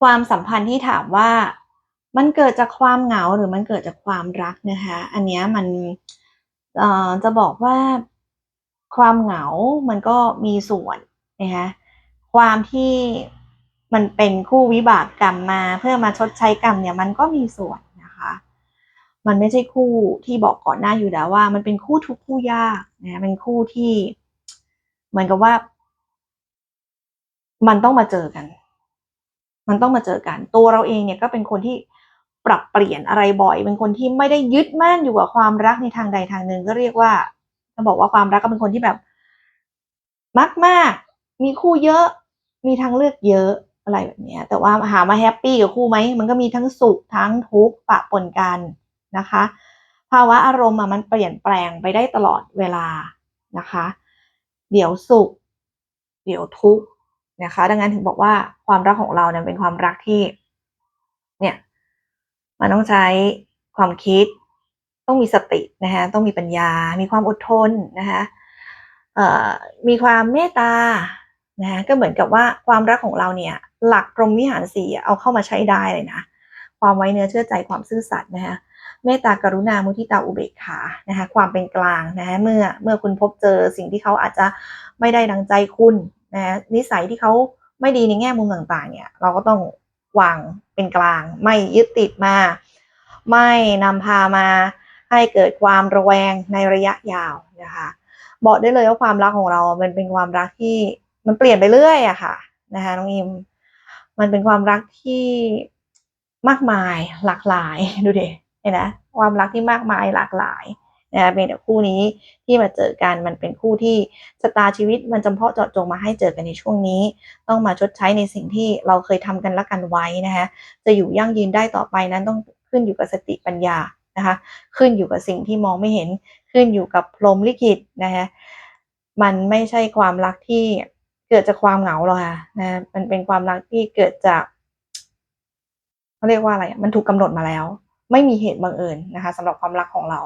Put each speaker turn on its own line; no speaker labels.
ความสัมพันธ์ที่ถามว่ามันเกิดจากความเหงาหรือมันเกิดจากความรักนะคะ อันนี้มันจะบอกว่าความเหงา มันก็มีส่วนนะคะความที่มันเป็นคู่วิบากกรรมมา เพื่อมาชดใช้กรรมเนี่ย มันก็มีส่วนนะคะ มันไม่ใช่คู่ที่บอกก่อนหน้าอยู่แล้วว่า มันเป็นคู่ทุกคู่ยากนะเป็นคู่ที่เหมือนกับว่า มันต้องมาเจอกัน มันต้องมาเจอกัน ตัวเราเองเนี่ยก็เป็นคนที่ปรับเปลี่ยนอะไรบ่อย เป็นคนที่ไม่ได้ยึดมั่นอยู่กับความรักในทางใดทางหนึ่ง ก็เรียกว่าจะบอกว่าความรักก็เป็นคนที่แบบ มักมากมีคู่เยอะ มีทางเลือกเยอะอะไรแบบนี้แต่ว่าหามาแฮปปี้กับคู่ไหมมันก็มีทั้งสุขทั้งทุกข์ปะปนกันนะคะ ภาวะอารมณ์มันเปลี่ยนแปลงไปได้ตลอดเวลานะคะ เดี๋ยวสุข เดี๋ยวทุกข์ นะคะ ดังนั้นถึงบอกว่าความรักของเราเนี่ยเป็นความรักที่ เนี่ย มันต้องใช้ความคิด ต้องมีสตินะคะต้องมีปัญญา มีความอดทนนะคะมีความเมตตานะะก็เหมือนกับว่าความรักของเราเนี่ย หลักพรมวิหารสี่เอาเข้ามาใช้ได้เลยนะ ความไว้เนื้อเชื่อใจความซื่อสัตย์นะคะเมตตากรุณามุทิตาอุเบกขานะคะความเป็นกลางนะคะเมื่อเมื่อคุณพบเจอสิ่งที่เขาอาจจะไม่ได้ดังใจคุณ นะนิสัยที่เขาไม่ดีในแง่มุมต่างๆ เนี่ย เราก็ต้องวางเป็นกลาง ไม่ยึดติดมา ไม่นำพามาให้เกิดความระแวงในระยะยาวนะคะ บอกได้เลยว่าความรักของเรามันเป็นความรักที่มันเปลี่ยนไปเรื่อยอะค่ะนะคะน้องอิม มันเป็นความรักที่มากมายหลากหลายดูดิเห็นไหมความรักที่มากมายหลากหลาย นะเป็นแต่คู่นี้ที่มาเจอกันมันเป็นคู่ที่ชะตาชีวิตมันจำเพาะเจาะจงมาให้เจอกันในช่วงนี้ ต้องมาชดใช้ในสิ่งที่เราเคยทำกันละกันไว้นะคะจะอยู่ยั่งยืนได้ต่อไปนั้นต้องขึ้นอยู่กับสติปัญญานะคะขึ้นอยู่กับสิ่งที่มองไม่เห็น ขึ้นอยู่กับพรหมลิขิตนะคะมันไม่ใช่ความรักที่เกิดจากความเหงาหรอกค่ะนะมันเป็นความรักที่เกิดจากเขาเรียกว่าอะไรมันถูกกำหนดมาแล้ว ไม่มีเหตุบังเอิญนะคะสำหรับความรักของเรา